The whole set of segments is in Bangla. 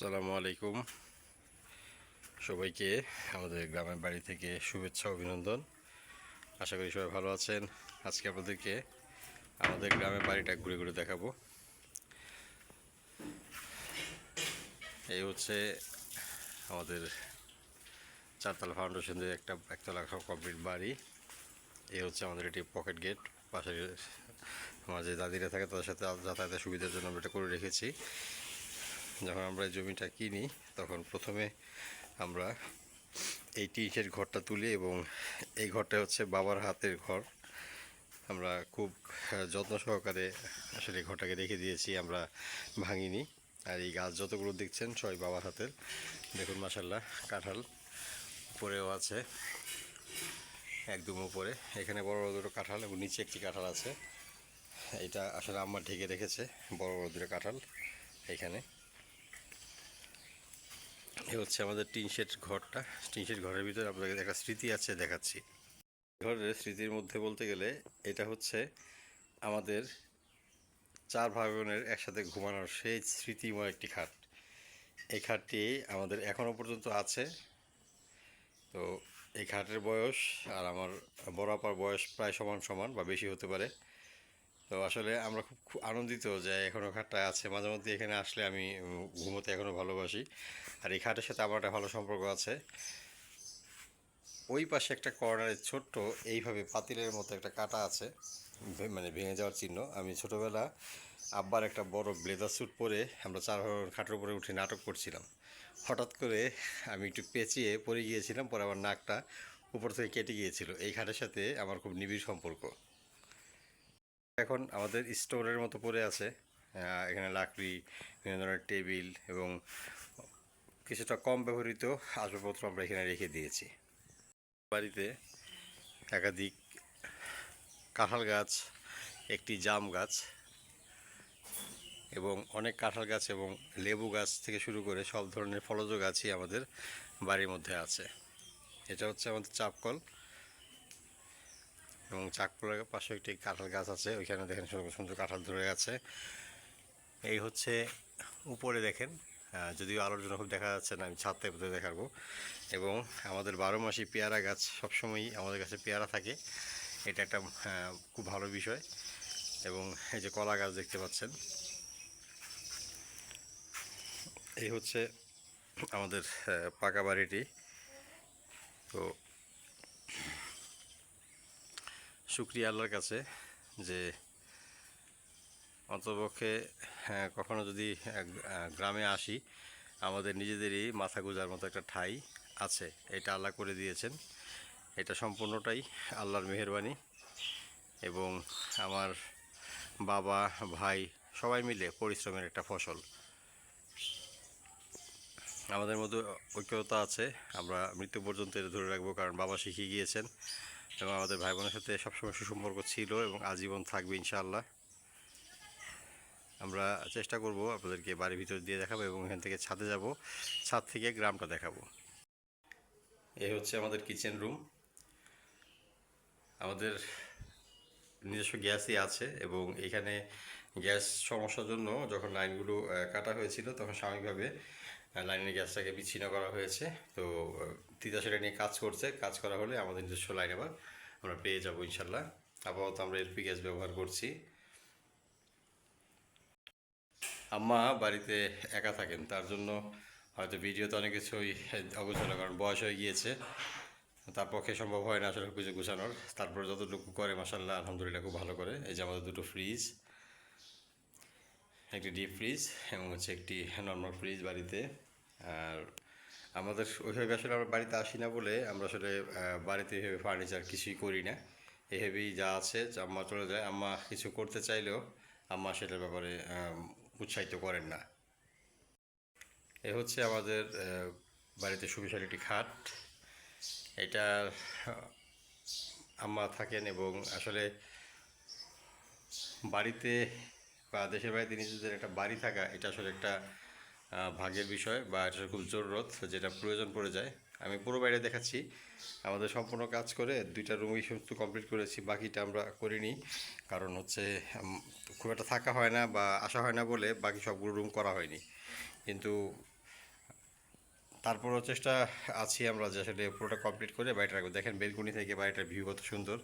আসসালামু আলাইকুম। সবাইকে আমাদের গ্রামের বাড়ি থেকে শুভেচ্ছা, অভিনন্দন। আশা করি সবাই ভালো আছেন। আজকে আপনাদেরকে আমাদের গ্রামের বাড়িটা ঘুরে ঘুরে দেখাবো। এই হচ্ছে আমাদের চারতলা ফাউন্ডেশনের একটা একতলা কমপ্লিট বাড়ি। এই হচ্ছে আমাদের এটি পকেট গেট পাশে আমার যে দাদিরা থাকে, তাদের সাথে যাতায়াতের সুবিধার জন্য আমরা এটা করে রেখেছি। যখন আমরা জমিটা কিনি, তখন প্রথমে আমরা এই টিনের ঘরটা তুলি এবং এই ঘরটা হচ্ছে বাবার হাতের ঘর। আমরা খুব যত্ন সহকারে আসলে ঘরটাকে রেখে দিয়েছি, আমরা ভাঙিনি। আর এই গাছ যতগুলো দেখছেন, সবাই বাবার হাতের। দেখুন মাসাল্লাহ কাঁঠাল উপরেও আছে, একদম উপরে। এখানে বড় বড় দুটো কাঁঠাল এবং নিচে একটি কাঁঠাল আছে। এটা আসলে আম্মা ঢেকে রেখেছে, বড় বড় দুটো কাঁঠাল এখানে। এ হচ্ছে আমাদের টিন শেড ঘরটা। টিন শেড ঘরের ভিতরে আপনাদের একটা স্মৃতি আছে দেখাচ্ছি। ঘরের স্মৃতির মধ্যে বলতে গেলে এটা হচ্ছে আমাদের চার ভাই বোনের একসাথে ঘুমানোর সেই স্মৃতিময় একটি খাট। এই খাটটি আমাদের এখনও পর্যন্ত আছে। তো এই খাটের বয়স আর আমার বড় আপার বয়স প্রায় সমান সমান বা বেশি হতে পারে। তো আসলে আমরা খুব আনন্দিত যে এখনও খাটটা আছে। মাঝে মধ্যে এখানে আসলে আমি ঘুমোতে এখনও ভালোবাসি। আর এই খাটের সাথে আমার একটা ভালো সম্পর্ক আছে। ওই পাশে একটা কর্নারে ছোট্ট এইভাবে পাতিলের মতো একটা কাটা আছে মানে ভেঙে যাওয়ার চিহ্ন। আমি ছোটোবেলা আব্বার একটা বড় ব্লেজার স্যুট পরে আমরা চার খাটের উপরে উঠে নাটক করছিলাম। হঠাৎ করে আমি একটু পেঁচিয়ে পড়ে গিয়েছিলাম, পরে আমার নাকটা উপর থেকে কেটে গিয়েছিল। এই খাটের সাথে আমার খুব নিবিড় সম্পর্ক। এখন আমাদের স্টোরের মতো পড়ে আছে। এখানে লাকড়ি, বিভিন্ন ধরনের টেবিল এবং কিছুটা কম ব্যবহৃত আসবাবপত্র আমরা এখানে রেখে দিয়েছি। বাড়িতে একাধিক কাঁঠাল গাছ, একটি জাম গাছ এবং অনেক কাঁঠাল গাছ এবং লেবু গাছ থেকে শুরু করে সব ধরনের ফলজ গাছই আমাদের বাড়ির মধ্যে আছে। এটা হচ্ছে আমাদের চাপকল। এবং চাকপুরের পাশে একটি কাঁঠাল গাছ আছে, ওইখানে দেখেন সুন্দর সুন্দর কাঁঠাল ধরে আছে। এই হচ্ছে উপরে দেখেন যদিও আলোর জন্য খুব দেখা যাচ্ছে না, আমি ছাদ থেকে ভিতরে দেখাবো। এবং আমাদের বারো মাসি পেয়ারা গাছ সবসময়ই আমাদের কাছে পেয়ারা থাকে। এটা একটা খুব ভালো বিষয়। এবং এই যে কলা গাছ দেখতে পাচ্ছেন। এই হচ্ছে আমাদের পাকা বাড়িটি। তো শুক্রিয়া আল্লাহর কাছে যে অন্তপক্ষে হ্যাঁ, কখনো যদি গ্রামে আসি আমাদের নিজেদেরই মাথা গুজার মতো একটা ঠাঁই আছে। এটা আল্লাহ করে দিয়েছেন। এটা সম্পূর্ণটাই আল্লাহর মেহরবানি এবং আমার বাবা ভাই সবাই মিলে পরিশ্রমের একটা ফসল। আমাদের মধ্যে ঐক্যতা আছে। আমরা মৃত্যু পর্যন্ত ধরে রাখব কারণ বাবা শিখিয়ে গিয়েছেন। এবং আমাদের ভাই বোনের সাথে সবসময় সুসম্পর্ক ছিল এবং আজীবন থাকবে ইনশাআল্লাহ। আমরা চেষ্টা করব আপনাদেরকে বাড়ির ভিতর দিয়ে দেখাবো এবং এখান থেকে ছাদে যাব। ছাদ থেকে গ্রামটা দেখাবো। এই হচ্ছে আমাদের কিচেন রুম আমাদের নিজস্ব গ্যাসই আছে এবং এখানে গ্যাস সমস্যার জন্য যখন লাইনগুলো কাটা হয়েছিল তখন স্বাভাবিকভাবে লাইনের গ্যাসটাকে বিচ্ছিন্ন করা হয়েছে। তো তিতা সেটা নিয়ে কাজ করছে। কাজ করা হলে আমাদের নিজস্ব লাইন আবার আমরা পেয়ে যাব ইনশাল্লাহ। আপাতত আমরা এলপি গ্যাস ব্যবহার করছি। আম্মা বাড়িতে একা থাকেন, তার জন্য হয়তো ভিডিওতে অনেক কিছুই অগোছালো, কারণ বয়স হয়ে গিয়েছে। তার পক্ষে সম্ভব হয় না আসলে কিছু গুছানোর। তারপরে যতটুকু করে মাসাল্লাহ আলহামদুলিল্লাহ খুব ভালো করে। এই যে আমাদের দুটো ফ্রিজ একটি ডিপ ফ্রিজ এবং হচ্ছে একটি নর্মাল ফ্রিজ বাড়িতে। আর আমাদের ওইভাবে আসলে আমরা বাড়িতে আসি না বলে আমরা আসলে বাড়িতে এইভাবে ফার্নিচার কিছুই করি না। এভাবেই যা আছে আম্মা চলে যায়, আম্মা কিছু করতে চাইলেও আম্মা সেটার ব্যাপারে উৎসাহিত করেন না। এ হচ্ছে আমাদের বাড়িতে সুবিশাল একটি খাট। এটা আম্মা থাকেন এবং আসলে বাড়িতে বা দেশের বাড়িতে নিজেদের একটা বাড়ি থাকা, এটা আসলে একটা আহ, ভাগ্যের বিষয় বা এটা খুব জরুরত যেটা প্রয়োজন পড়ে যায়। আমি পুরো বাইরে দেখাচ্ছি। আমাদের সম্পূর্ণ কাজ করে দুইটা রুমই সমস্ত কমপ্লিট করেছি বাকিটা আমরা করিনি। কারণ হচ্ছে খুব একটা থাকা হয় না বা আসা হয় না বলে বাকি সবগুলো রুম করা হয়নি। কিন্তু তারপরও চেষ্টা আছি আমরা যে আসলে পুরোটা কমপ্লিট করে বাড়িটা দেখেন বেলকুনি থেকে বাড়িটার ভিউ কত সুন্দর।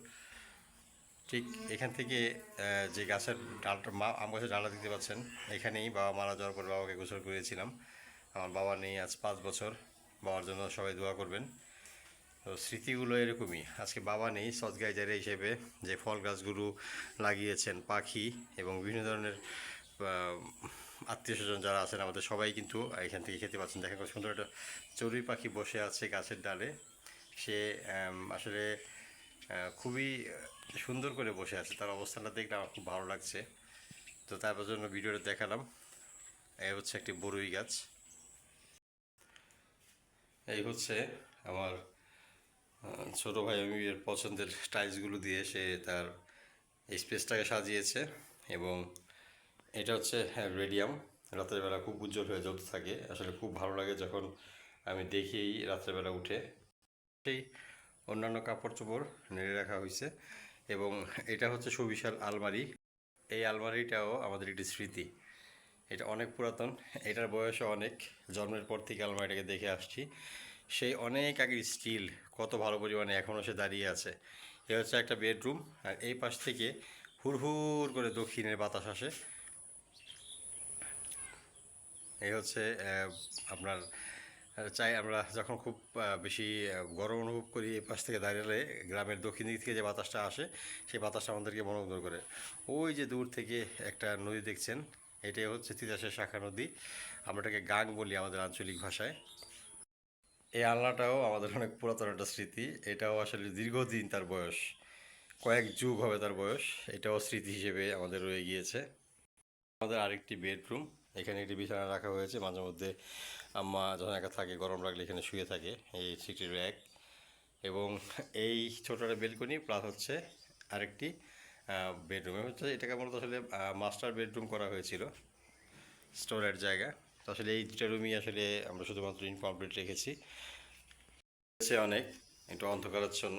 ঠিক এখান থেকে যে গাছের ডালটা, মা, আম গাছের ডালটা দেখতে পাচ্ছেন, এখানেই বাবা মারা যাওয়ার পর বাবাকে গোসল করিয়েছিলাম। আমার বাবা নেই আজ পাঁচ বছর, বাবার জন্য সবাই দোয়া করবেন। তো স্মৃতিগুলো এরকমই, আজকে বাবা নেই সৎগাইজারে হিসেবে যে ফল গাছগুলো লাগিয়েছেন পাখি এবং বিভিন্ন ধরনের আত্মীয় স্বজন যারা আছেন, আমাদের সবাই কিন্তু এখান থেকে খেতে পাচ্ছেন। দেখেন সুন্দর একটা চড়ুই পাখি বসে আছে গাছের ডালে। সে আসলে খুবই সুন্দর করে বসে আছে। তার অবস্থানটা দেখলে আমার খুব ভালো লাগছে। তো তারপর জন্য ভিডিওটা দেখালাম। এই হচ্ছে একটি বরুই গাছ। এই হচ্ছে আমার ছোট ভাই এর পছন্দের টাইলসগুলো দিয়ে সে তার স্পেসটাকে সাজিয়েছে এবং এটা হচ্ছে হ্যাঁ, রেডিয়াম। রাতের বেলা খুব উজ্জ্বল হয়ে জ্বলতে থাকে। আসলে খুব ভালো লাগে যখন আমি দেখি রাতের বেলা উঠে। সেই অন্যান্য কাপড় চোপড় নেড়ে রাখা হয়েছে এবং এটা হচ্ছে সুবিশাল আলমারি। এই আলমারিটাও আমাদের একটি স্মৃতি। এটা অনেক পুরাতন, এটার বয়সও অনেক। জন্মের পর থেকে আলমারিটাকে দেখে আসছি। সেই অনেক আগের স্টিল, কত ভালো পরিমাণে এখনও সে দাঁড়িয়ে আছে। এ হচ্ছে একটা বেডরুম, আর এই পাশ থেকে হুড়হুড় করে দক্ষিণের বাতাস আসে। এই হচ্ছে আপনার চাই আমরা যখন খুব বেশি গরম অনুভব করি এই পাশ থেকে দাঁড়ালে গ্রামের দক্ষিণ দিক থেকে যে বাতাসটা আসে, সেই বাতাসটা আমাদেরকে মনোমুগ্ধ করে। ওই যে দূর থেকে একটা নদী দেখছেন, এটাই হচ্ছে তিতাসের শাখা নদী। আমরা এটাকে গাং বলি আমাদের আঞ্চলিক ভাষায়। এই আলনাটাও আমাদের অনেক পুরাতন একটা স্মৃতি। এটাও আসলে দীর্ঘদিন তার বয়স, কয়েক যুগ হবে তার বয়স। এটাও স্মৃতি হিসেবে আমাদের রয়ে গিয়েছে। আমাদের আরেকটি বেডরুম। এখানে একটি বিছানা রাখা হয়েছে। মাঝে মধ্যে আম্মা যখন একা থাকে, গরম লাগলে এখানে শুয়ে থাকে এই সিটির র্যাক এবং এই ছোটোটা বেলকনি প্লাস হচ্ছে আরেকটি বেডরুমে হচ্ছে এটাকে মূলত আসলে মাস্টার বেডরুম করা হয়েছিল স্টোরের জায়গা। তো আসলে এই দুটা রুমই আসলে আমরা শুধুমাত্র ইনকমপ্লিট রেখেছি। অনেক, একটু অন্ধকারাচ্ছন্ন।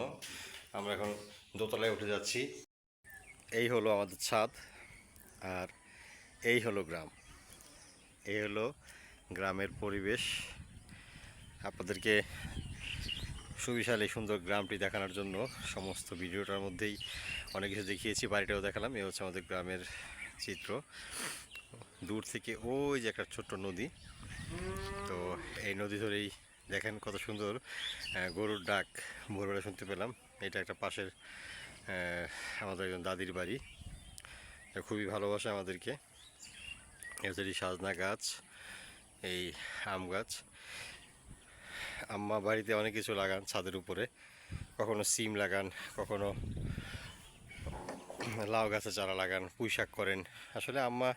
আমরা এখন দোতলায় উঠে যাচ্ছি। এই হলো আমাদের ছাদ, আর এই হলো গ্রাম। এই হলো গ্রামের পরিবেশ। আপনাদেরকে সুবিশাল এই সুন্দর গ্রামটি দেখানোর জন্য সমস্ত ভিডিওটার মধ্যেই অনেক কিছু দেখিয়েছি, বাড়িটাও দেখালাম। এ হচ্ছে আমাদের গ্রামের চিত্র। দূর থেকে ওই যে একটা ছোট্ট নদী। তো এই নদী ধরেই দেখেন কত সুন্দর গরুর ডাক ভোরবেলা শুনতে পেলাম। এটা একটা পাশের আমাদের একজন দাদির বাড়ি। খুবই ভালোবাসে আমাদেরকে। এটি সাজনা গাছ, এই আম গাছ। আম্মা বাড়িতে অনেক কিছু লাগান ছাদের উপরে। কখনো সিম লাগান, কখনো লাউ গাছে চারা লাগান, পুঁই শাক করেন। আসলে আম্মা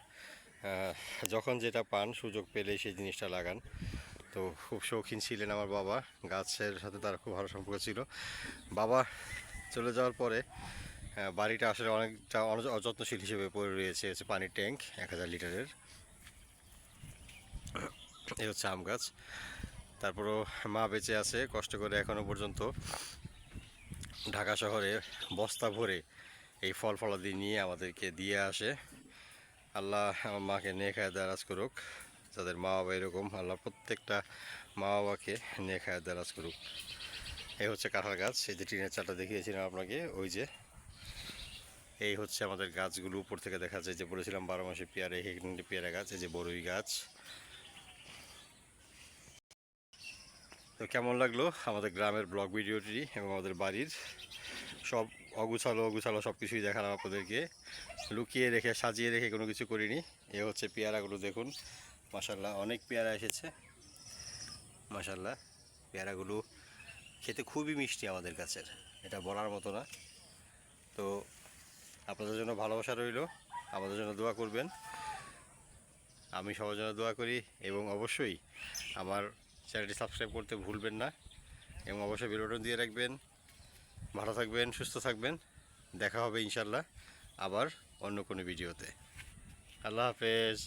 যখন যেটা পান, সুযোগ পেলে সেই জিনিসটা লাগান। তো খুব শৌখিন ছিলেন আমার বাবা। গাছের সাথে তার খুব ভালো সম্পর্ক ছিল। বাবা চলে যাওয়ার পরে বাড়িটা আসলে অনেকটা অযত্নশীল হিসেবে পড়ে রয়েছে। পানির ট্যাঙ্ক, এক হাজার লিটারের। এই হচ্ছে আম গাছ। তারপরও মা বেঁচে আছে কষ্ট করে এখনও পর্যন্ত। ঢাকা শহরে বস্তা ভরে এই ফল ফলাদি নিয়ে আমাদেরকে দিয়ে আসে। আল্লাহ আমার মাকে নিয়ে খায় দারাজ করুক, যাদের মা বাবা এরকম, আল্লাহ প্রত্যেকটা মা বাবাকে নিয়ে খায় দারাজ করুক। এই হচ্ছে কাঁঠাল গাছ, এই যে টিনের চালটা দেখিয়েছিলাম আপনাকে, ওই যে। এই হচ্ছে আমাদের গাছগুলো উপর থেকে দেখা যায় যে বলেছিলাম বারো মাসে পেয়ারা এখানে পেয়ারা গাছ, এই যে বড়ই গাছ। তো কেমন লাগল আমাদের গ্রামের ব্লগ ভিডিওটি এবং আমাদের বাড়ির সব অগুছালো অগুছালো সব কিছুই দেখালাম আপনাদেরকে। লুকিয়ে রেখে, সাজিয়ে রেখে কোনো কিছু করিনি। এ হচ্ছে পেয়ারাগুলো দেখুন। মাসাল্লাহ অনেক পেয়ারা এসেছে। মাসাল্লাহ পেয়ারাগুলো খেতে খুবই মিষ্টি আমাদের কাছের। এটা বলার মতো না। তো আপনাদের জন্য ভালোবাসা রইল। আমাদের জন্য দোয়া করবেন। আমি সবার জন্য দোয়া করি এবং অবশ্যই আমার চ্যানেলটি সাবস্ক্রাইব করতে ভুলবেন না এবং অবশ্যই বেলবটন দিয়ে রাখবেন। ভালো থাকবেন, সুস্থ থাকবেন। দেখা হবে ইনশাল্লাহ আবার অন্য কোনো ভিডিওতে। আল্লাহ হাফেজ।